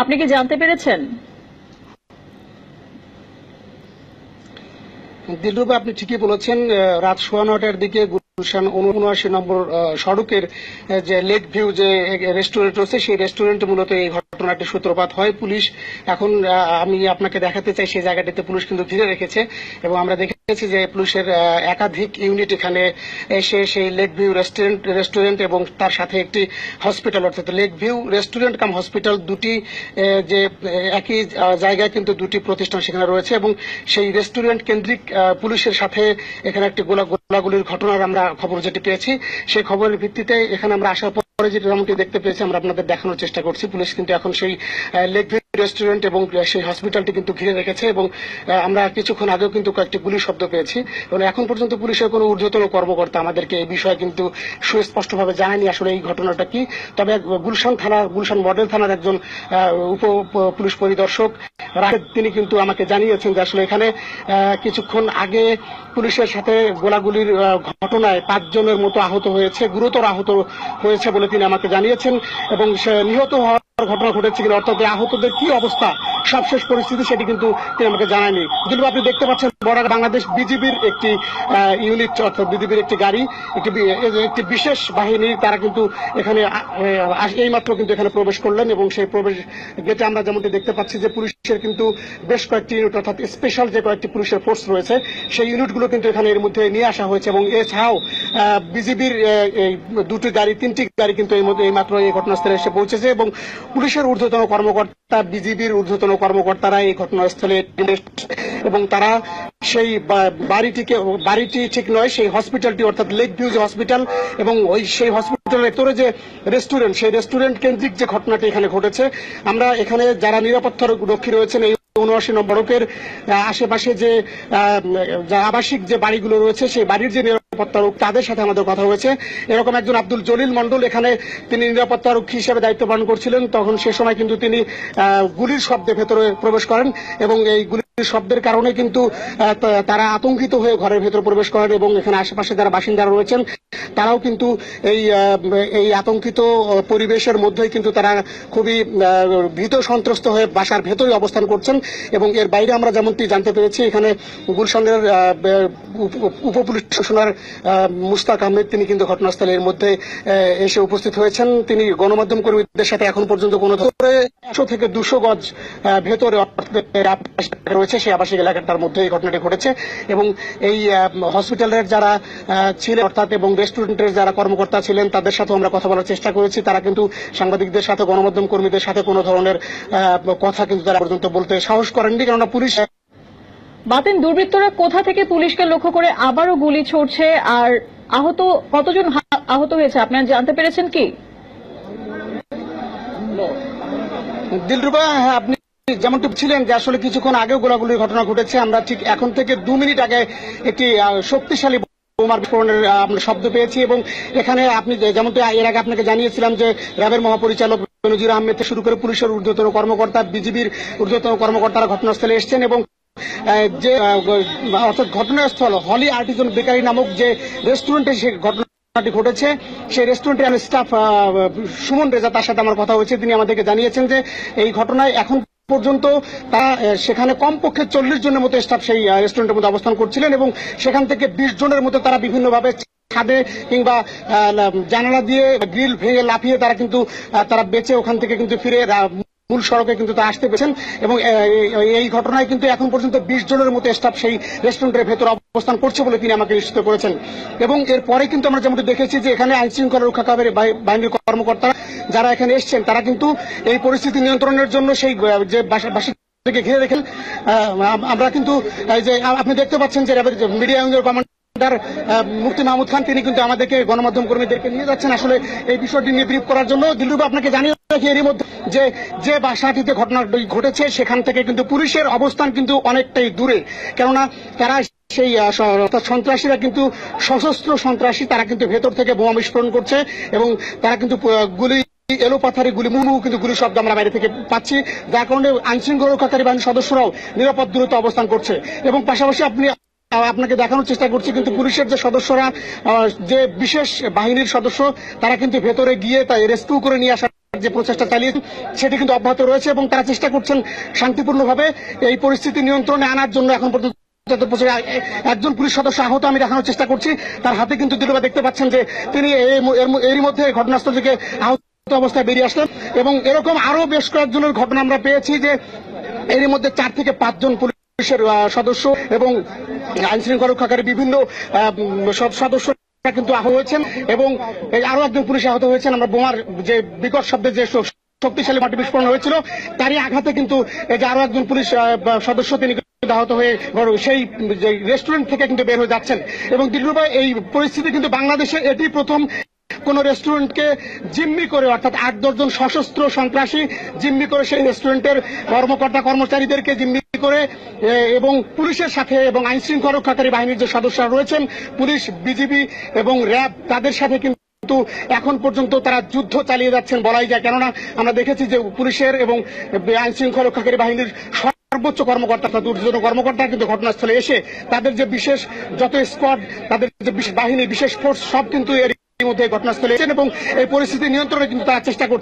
আপনি কি জানতে পেরেছেন? দিলরুবা আপনি ঠিকই বলেছেন রাত সোয়া নটার দিকে গুলশান উনআশি নম্বর সড়কের যে লেক ভিউ যে রেস্টুরেন্ট রয়েছে, সেই রেস্টুরেন্টে মূলত এই ঘটনাটি সূত্রপাত হয়। পুলিশ এখন আমি আপনাকে দেখাতে চাই, সেই জায়গাটিতে পুলিশ কিন্তু ঘিরে রেখেছে এবং আমরা দেখেছি যে পুলিশের একাধিক ইউনিট এখানে এসে সেই লেক ভিউ রেস্টুরেন্ট রেস্টুরেন্ট এবং তার সাথে একটি হসপিটাল, অর্থাৎ lake view restaurant cum hospital দুটি যে একই জায়গায় কিন্তু দুটি প্রতিষ্ঠান সেখানে রয়েছে এবং সেই রেস্টুরেন্ট কেন্দ্রিক পুলিশের সাথে এখানে একটি গোলা, গোলাগুলির ঘটনার আমরা খবর যেটি পেয়েছি সেই খবরের ভিত্তিতে এখানে আমরা আসার পরে যেটি যেমনটি দেখতে পেয়েছি, আমরা আপনাদের দেখানোর চেষ্টা করছি। পুলিশ কিন্তু এখন সেই লেক রেস্টুরেন্ট এবং সেই হসপিটালটি কিন্তু ঘিরে রেখেছে এবং আমরা কিছুক্ষণ আগেও কিন্তু কয়েকটি গুলির শব্দ পেয়েছি। এবং এখন পর্যন্ত পুলিশের কোনো ঊর্ধ্বতন কর্মকর্তা আমাদেরকে এই বিষয়ে কিন্তু সুস্পষ্টভাবে জানায়নি আসলে এই ঘটনাটা কি। তবে গুলশান থানা, গুলশান মডেল থানার একজন উপ পুলিশ পরিদর্শক তিনি কিন্তু আমাকে জানিয়েছেন যে আসলে এখানে কিছুক্ষণ আগে পুলিশের সাথে গোলাগুলির ঘটনায় পাঁচজনের মতো আহত হয়েছে, গুরুতর আহত হয়েছে বলে তিনি আমাকে জানিয়েছেন এবং নিহত হওয়ার ঘটনা ঘটেছে কিনা, অর্থাৎ আহতদের কি অবস্থা? সবশেষ পরিস্থিতি সেটি কিন্তু তিনি আমাকে জানায়নি। কিন্তু আপনি দেখতে পাচ্ছেন বর্ডার বাংলাদেশ বিজিবির একটি ইউনিট অর্থাৎ বিজিবির একটি গাড়ি, একটি একটি বিশেষ বাহিনী, তারা কিন্তু এখানে এই মাত্র কিন্তু এখানে প্রবেশ করলেন এবং সেই প্রবেশ গেটে আমরা যেমনটি দেখতে পাচ্ছি যে পুলিশের কিন্তু বেশ কয়েকটি ইউনিট অর্থাৎ স্পেশাল যে কয়েকটি পুলিশের ফোর্স রয়েছে, সেই ইউনিটগুলো কিন্তু এখানে এর মধ্যে নিয়ে আসা হয়েছে এবং এছাড়াও বিজিবির এই দুটি গাড়ি, তিনটি গাড়ি কিন্তু এই মধ্যে, এই মাত্র এই ঘটনাস্থলে এসে পৌঁছেছে এবং পুলিশের ঊর্ধ্বতন কর্মকর্তা, বিজিবির ঊর্ধ্বতন কর্মকর্তারা এই ঘটনাস্থলে এবং তারা সেই বাড়িটিকে, বাড়িটি ঠিক নয়, সেই হসপিটালটি অর্থাৎ লেক ভিউ যে হসপিটাল এবং ওই সেই হসপিটালের যে রেস্টুরেন্ট সেই রেস্টুরেন্ট কেন্দ্রিক যে ঘটনাটি এখানে ঘটেছে, আমরা এখানে যারা নিরাপত্তা রক্ষী রয়েছেন এই উনআশি আশেপাশে যে আবাসিক যে বাড়িগুলো রয়েছে, সেই বাড়ির যে নিরাপত্তা রক্ষী তাদের সাথে আমাদের কথা হয়েছে। এরকম একজন আব্দুল জলিল মন্ডল এখানে তিনি নিরাপত্তা রক্ষী হিসেবে দায়িত্ব পালন করছিলেন, তখন সে সময় কিন্তু তিনি গুলির শব্দে ভেতরে প্রবেশ করেন এবং এই গুলির শব্দের কারণে কিন্তু তারা আতঙ্কিত হয়ে ঘরের ভেতর প্রবেশ করেন এবং এখানে আশেপাশে যারা বাসিন্দারা রয়েছেন তারাও কিন্তু এই এই আতঙ্কিত পরিবেশের মধ্যেই কিন্তু তারা খুবই ভীত সন্ত্রস্ত হয়ে বাসার ভেতরে অবস্থান করছেন এবং এর বাইরে আমরা যেমনটি জানতে পেরেছি এখানে গুলশানের আহ, বে- উপ- উপ পুলিশ কমিশনার মুস্তাক আহমেদ তিনি কিন্তু ঘটনাস্থলের মধ্যে আহ, এসে উপস্থিত হয়েছেন। তিনি গণমাধ্যম কর্মীদের সাথে এখন পর্যন্ত কোনো একশো থেকে দুশো গজ ভেতরে এলাকা রয়েছে সেই আবাসিক এলাকাটার মধ্যে এই ঘটনাটি ঘটেছে এবং এই হসপিটালের যারা ছিলেন অর্থাৎ এবং রেস্টুরেন্টের যারা কর্মকর্তা ছিলেন তাদের সাথে আমরা কথা বলার চেষ্টা করেছি। তারা কিন্তু সাংবাদিকদের সাথে গণমাধ্যম কর্মীদের সাথে কোনো ধরনের কথা কিন্তু তারা পর্যন্ত বলতে সাহস করেননি। কেননা পুলিশ বাতেন দুর্বৃত্তরা কোথা থেকে পুলিশকে লক্ষ্য করে আবারও গুলি ছড়ছে? আর আহত কতজন আহত হয়েছে? আপনারা জানতে পেরেছেন কি? দিলরুবা হ্যাঁ, আপনি যেমনটি ছিলেন যে আসলে কিছুক্ষণ আগেও গোলাগুলির ঘটনা ঘটেছে, আমরা ঠিক এখন থেকে দু মিনিট আগে একটি শক্তিশালী বোমার বিস্ফোরণের শব্দ পেয়েছি এবং এখানে আপনি যেমনটি এর আগে আপনাকে জানিয়েছিলাম যে র্যাবের মহাপরিচালক বেনজির আহমেদ শুরু করে পুলিশের ঊর্ধ্বতন কর্মকর্তা, বিজিবির ঊর্ধ্বতন কর্মকর্তারা ঘটনাস্থলে এসেছেন এবং যে অর্থাৎ ঘটনাস্থল হলি আর্টিজন বেকারি নামক যে রেস্টুরেন্টে সে ঘটনা ঘটনাটি ঘটেছে, সেই রেস্টুরেন্টের স্টাফ সুমন রেজা তার সাথে আমার কথা হয়েছে, তিনি আমাদেরকে জানিয়েছেন যে এই ঘটনায় এখন পর্যন্ত তারা সেখানে কমপক্ষে চল্লিশ জনের মতো স্টাফ সেই রেস্টুরেন্টের মধ্যে অবস্থান করছিলেন এবং সেখান থেকে বিশ জনের মতো তারা বিভিন্নভাবে ছাদে কিংবা জানালা দিয়ে গ্রিল ভেঙে লাফিয়ে তারা কিন্তু তারা বেঁচে ওখান থেকে কিন্তু ফিরে মূল সড়কে কিন্তু তা আসতে পেরেছেন এবং এই ঘটনায় কিন্তু এখন পর্যন্ত বিশ জনের মতো স্টাফ সেই রেস্টুরেন্টের ভেতর অবস্থান করছে বলে তিনি আমাকে নিশ্চিত করেছেন। এবং এরপরে কিন্তু আমরা যেমনটি দেখেছি যে এখানে আইন শৃঙ্খলা রক্ষাকারী বাহি- বাহিনীর কর্মকর্তারা যারা এখানে এসছেন, তারা কিন্তু এই পরিস্থিতি নিয়ন্ত্রণের জন্য সেই যে বাসা বাসা ঘিরে রেখেন আমরা কিন্তু যে আপনি দেখতে পাচ্ছেন যে মিডিয়া উইংয়ের কমান্ডার মুফতি মাহমুদ খান, তিনি কিন্তু আমাদেরকে গণমাধ্যম কর্মীদেরকে নিয়ে যাচ্ছেন। আসলে এই বিষয়টি নিয়ে ব্রিফ করার জন্য দিলরুবা আপনাকে জানিয়ে রাখি এরই মধ্যে যে যে বাসাটিতে ঘটনাটি ঘটেছে, সেখান থেকে কিন্তু পুলিশের অবস্থান কিন্তু অনেকটাই দূরে। কেননা তারা সেই সন্ত্রাসীরা কিন্তু সশস্ত্র সন্ত্রাসী, তারা কিন্তু ভেতর থেকে বোমা বিস্ফোরণ করছে এবং তারা কিন্তু গুলি এলো গুলি মুমু কিন্তু গুলির শব্দ আমরা বাইরে থেকে পাচ্ছি। যার কারণে আইনশৃঙ্খলা রক্ষাকারী বাহিনীর সদস্যরাও নিরাপদ দূরত্ব অবস্থান করছে। এবং পাশাপাশি আপনি আপনাকে দেখানোর চেষ্টা করছি, কিন্তু পুলিশের যে সদস্যরা যে বিশেষ বাহিনীর সদস্য, তারা কিন্তু ভেতরে গিয়ে তাই রেস্কিউ করে নিয়ে আসার যে প্রচেষ্টা চালিয়েছে সেটি কিন্তু অব্যাহত রয়েছে এবং তারা চেষ্টা করছেন শান্তিপূর্ণভাবে এই পরিস্থিতি নিয়ন্ত্রণে আনার জন্য এখন পর্যন্ত একজন পুলিশ সদস্য আহত আমি দেখানোর চেষ্টা করছি। তার হাতে কিন্তু দিলবা দেখতে পাচ্ছেন যে তিনি এরই মধ্যে ঘটনাস্থল থেকে আহত অবস্থায় বেরিয়ে আসলেন এবং এরকম আরও বেশ কয়েকজনের ঘটনা আমরা পেয়েছি যে এরই মধ্যে চার থেকে পাঁচজন পুলিশের সদস্য এবং আইন শৃঙ্খলা রক্ষাকারী বিভিন্ন সদস্য কিন্তু আহত হয়েছেন এবং আরও একজন পুলিশ আহত হয়েছেন। আমরা বোমার যে বিকট শব্দে যে শক্তিশালী মাটি বিস্ফোরণ হয়েছিল, তারই আঘাতে কিন্তু এই যে আরও একজন পুলিশ সদস্য তিনি আহত হয়ে সেই রেস্টুরেন্ট থেকে কিন্তু বের হয়ে যাচ্ছেন। এবং দিলরুবা, এই পরিস্থিতি কিন্তু বাংলাদেশে এটি প্রথম কোন রেস্টুরেন্টকে জিম্মি করে, অর্থাৎ আট দশজন সশস্ত্র সন্ত্রাসী জিম্মি করে সেই রেস্টুরেন্টের কর্মকর্তা, কর্মচারীদেরকে জিম্মি করে এবং পুলিশের সাথে এবং আইন শৃঙ্খলা রক্ষাকারী বাহিনীর যে সদস্যরা রয়েছেন, পুলিশ, বিজিবি এবং র্যাব, তাদের সাথে কিন্তু কিন্তু এখন পর্যন্ত তারা যুদ্ধ চালিয়ে যাচ্ছেন বলাই যায়। কেননা আমরা দেখেছি যে পুলিশের এবং আইন শৃঙ্খলা রক্ষাকারী বাহিনীর সর্বোচ্চ কর্মকর্তা অর্থাৎ ঊর্ধ্বতন কর্মকর্তা কিন্তু ঘটনাস্থলে এসে তাদের যে বিশেষ যত স্কোয়াড তাদের যে বাহিনী, বিশেষ ফোর্স সব কিন্তু এর মধ্যে ঘটনাস্থলে এবং এই পরিস্থিতি নিয়ন্ত্রণে কিন্তু তারা চেষ্টা করছে।